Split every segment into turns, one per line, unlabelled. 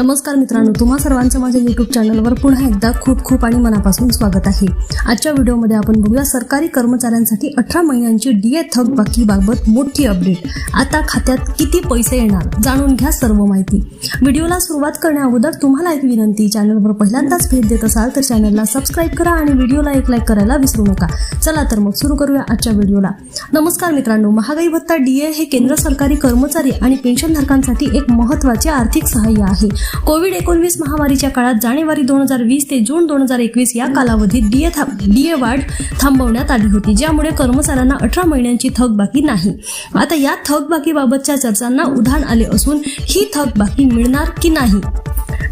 नमस्कार मित्रांनो तुम्हा सर्वांचं माझ्या युट्यूब चॅनलवर पुन्हा एकदा खूप खूप आणि मनापासून स्वागत आहे. आजच्या व्हिडिओमध्ये आपण बघूया सरकारी कर्मचाऱ्यांसाठी अठरा महिन्यांची डीए ए थकबाकीबाबत मोठी अपडेट आता खात्यात किती पैसे येणार जाणून घ्या सर्व माहिती. व्हिडिओला सुरुवात करण्या अगोदर तुम्हाला एक विनंती चॅनलवर पहिल्यांदाच भेट देत असाल तर चॅनलला सबस्क्राईब करा आणि व्हिडिओला एक लाईक करायला विसरू नका. चला तर मग सुरू करूया आजच्या व्हिडिओला. नमस्कार मित्रांनो महागाई भत्ता डीए हे केंद्र सरकारी कर्मचारी आणि पेन्शनधारकांसाठी एक महत्त्वाचे आर्थिक सहाय्य आहे. कोविड एकोणवीस महामारीच्या काळात जानेवारी दोन हजार वीस ते जून दोन हजार एकवीस या कालावधीत डीए थांब डीए वाढ थांबवण्यात आली होती ज्यामुळे कर्मचाऱ्यांना अठरा महिन्यांची थकबाकी नाही. आता या थकबाकीबाबतच्या चर्चांना उधाण आले असून ही थकबाकी मिळणार की नाही?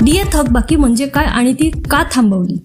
डीए थकबाकी म्हणजे काय आणि ती का थांबवली?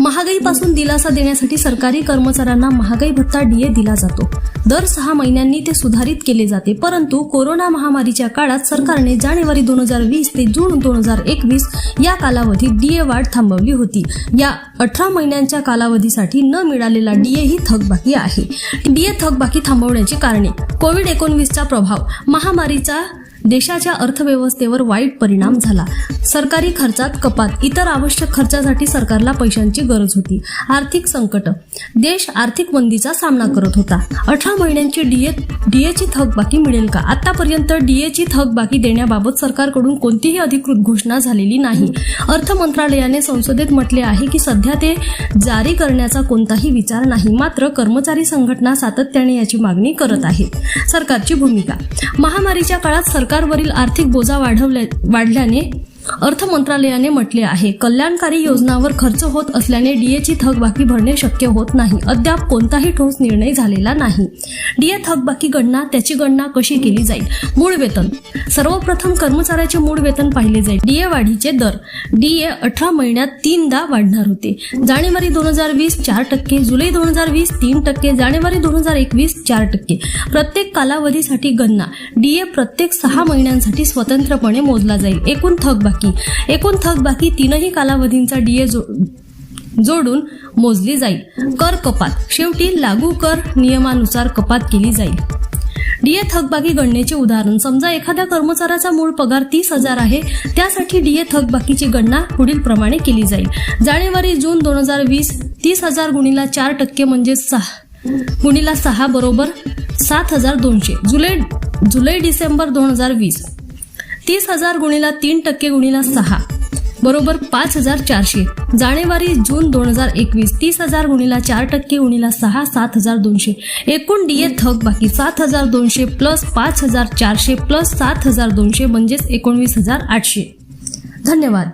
महागाईपासून दिलासा देण्यासाठी सरकारी कर्मचाऱ्यांना महागाई भत्ता डीए दिला जातो. दर सहा महिन्यांनी ते सुधारित केले जाते परंतु कोरोना महामारीच्या काळात सरकारने जानेवारी दोन हजार वीस ते जून दोन हजार एकवीस या कालावधीत डीए वाढ थांबवली होती. या अठरा महिन्यांच्या कालावधीसाठी न मिळालेला डीए ही थकबाकी आहे. डीए थकबाकी थांबवण्याची कारणे कोविड एकोणवीसचा प्रभाव महामारीचा देशाच्या अर्थव्यवस्थेवर वाईट परिणाम झाला. सरकारी खर्चात कपात. इतर आवश्यक खर्चासाठी सरकारला पैशांची गरज होती. आर्थिक संकट. देश आर्थिक मंदीचा सामना करत होता. अठरा महिन्यांची डीए डीएची थकबाकी मिळेल का? आतापर्यंत डीएची थकबाकी देण्याबाबत सरकारकडून कोणतीही अधिकृत घोषणा झालेली नाही. अर्थ मंत्रालयाने संसदेत म्हटले आहे की सध्या ते जारी करण्याचा कोणताही विचार नाही. मात्र कर्मचारी संघटना सातत्याने याची मागणी करत आहेत. सरकारची भूमिका. महामारीच्या काळात सरकार सरकारवरील आर्थिक बोजा वाढवल्या वाढल्याने अर्थ मंत्रालयाने म्हटले आहे कल्याणकारी योजनांवर खर्च होत असल्याने डीएची थकबाकी भरणे शक्य होत नाही. अद्याप कोणताही ठोस निर्णय झालेला नाही. डीए थकबाकी गणना त्याची गणना कशी केली जाईल? मूळ वेतन. सर्वप्रथम कर्मचाऱ्याचे मूळ वेतन पाहिले जाईल. डीए वाढीचे दर. डीए अठरा महिन्यात तीनदा वाढणार होते. जानेवारी दोन हजार वीस चार टक्के. जुलै दोन हजार वीस तीन टक्के. जानेवारी दोन हजार एकवीस चार टक्के. प्रत्येक कालावधीसाठी गणना. डीए प्रत्येक सहा महिन्यांसाठी स्वतंत्रपणे मोजला जाईल. एकूण थकबाकी एकूण थकबाकी तीनही कालावधींचा डीए जोडून मोजली जाईल. कर कपात. शेवटी लागू कर नियमानुसार कपात केली जाईल. डीए थकबाकी गणनेचे उदाहरण. समजा एखाद्या कर्मचाऱ्याचा मूळ पगार तीस हजार आहे त्यासाठी डीए थकबाकीची गणना पुढील प्रमाणे केली जाईल. जानेवारी जून दोन हजार वीस तीस हजार गुणीला चार टक्के म्हणजे सहा गुणीला सहा बरोबर सात हजार दोनशे. जुलै जुलै डिसेंबर दोन हजार वीस. तीस हजार गुणीला तीन टक्के गुणीला सहा. बरोबर पाच हजार चारशे. जानेवारी जून दोन हजार एकवीस तीस हजार गुणीला चार टक्के गुणीला सहा सात हजार दोनशे. एकूण डीए थक बाकी सात हजार दोनशे प्लस पाच हजार चारशे प्लस सात हजार दोनशे म्हणजेच एकोणवीस हजार आठशे. धन्यवाद.